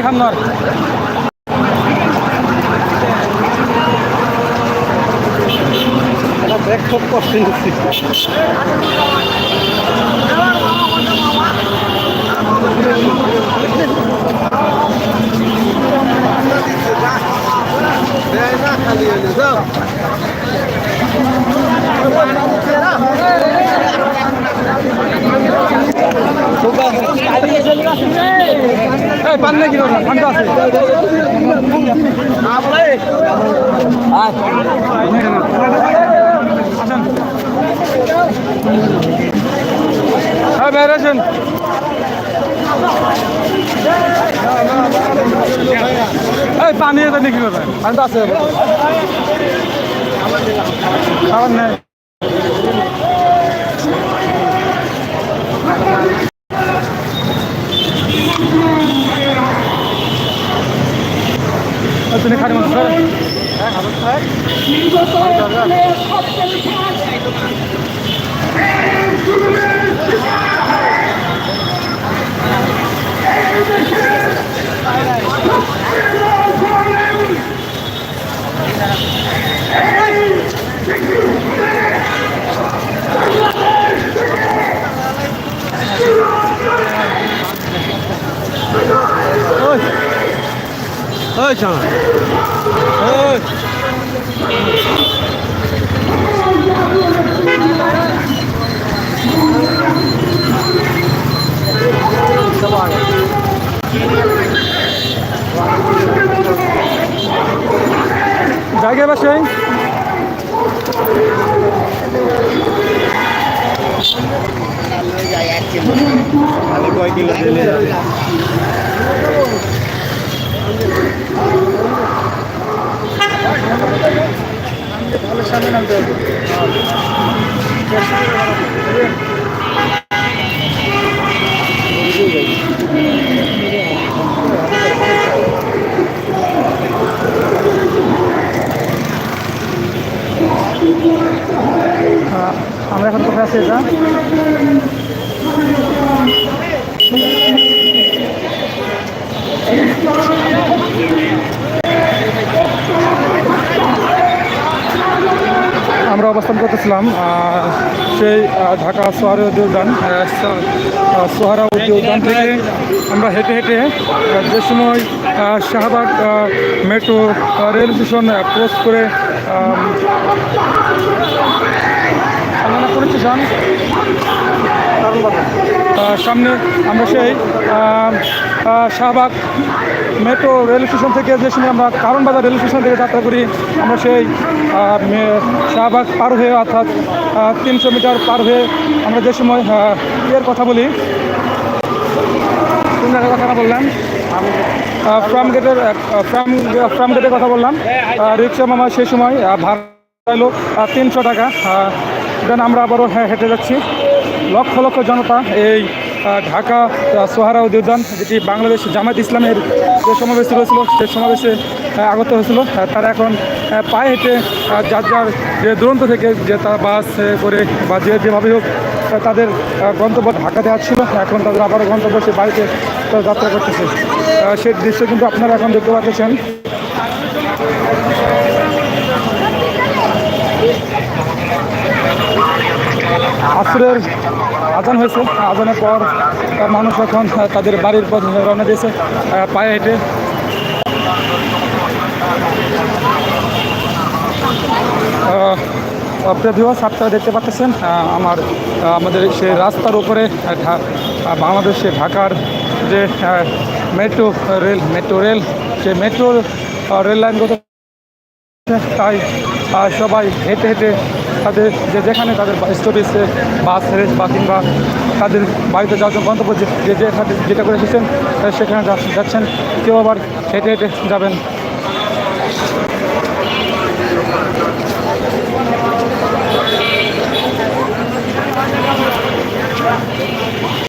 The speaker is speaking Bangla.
না আর। ব্যাগ খুব কষ্ট নিচ্ছি এই পানি নাকি না ঠান্ডা আছে আসেন হ্যাঁ বের আছেন এই পানি এটা নাকি করবেন ঠান্ডা আছে। খাবার নেই তুমি খালি মানুষ ওই ওই চাঁদ ওই জায়গায় বাসায় তাহলে কয় কিলো দিলে আমরা এখন কোথায় আছি এটা আমরা অবস্থান করতেছিলাম সেই ঢাকা সোহারা উদ্যান আহ, স- উদ্যান থেকে আমরা হেঁটে হেঁটে যে সময় Shahbag metro rail station cross করে আম, সামনে আমরা সেই শাহবাগ মেট্রো রেল স্টেশন থেকে যে সময় আমরা কারণ বাজার রেল স্টেশন থেকে যাত্রা করি আমরা সেই শাহবাগ পার হয়ে অর্থাৎ তিনশো মিটার পার হয়ে আমরা যে সময় ইয়ের কথা বলি কথা বললাম? ফ্রাম গেটের ফ্রাম ফ্রাম গেটের কথা বললাম। রিক্সা মামা সেই সময় ভাড়া এলো তিনশো টাকা। দেন আমরা আবারও হ্যাঁ, হেঁটে যাচ্ছি। লক্ষ লক্ষ জনতা এই ঢাকা আহ, সোহারা উদ্যান যেটি বাংলাদেশ জামাত ইসলামের যে সমাবেশ হয়েছিল সে সমাবেশে আগত হয়েছিল তারা এখন পায়ে হেঁটে যার যার যে দুরন্ত থেকে যে তারা বাস করে বা যে যেভাবে হোক তাদের গন্তব্য ঢাকাতে আসছিল এখন তাদের আবারও গন্তব্য সে বাড়িতে তারা যাত্রা করতেছে। সেই দৃশ্য কিন্তু আপনারা এখন দেখতে পাচ্ছেন। আসরের আজান হয়েছে। আজানের পর মানুষ এখন তাদের বাড়ির পথ রওনা দিয়েছে পায়ে হেঁটে। প্রিয় ভিউয়ার্স আপনারা দেখতে পাচ্ছেন আমার আমাদের সেই রাস্তার উপরে বাংলাদেশে ঢাকার যে মেট্রো রেল মেট্রো রেল সেই মেট্রো রেল লাইনগত তাই সবাই হেঁটে হেঁটে তাদের যে যেখানে তাদের স্টপেজে বাস রেস বা কিংবা তাদের বাড়িতে যাওয়ার জন্য গন্তব্য যে যেখানে যেটা করে এসেছেন, সেখানে যাচ্ছেন, কেউ আবার হেঁটে হেঁটে যাবেন।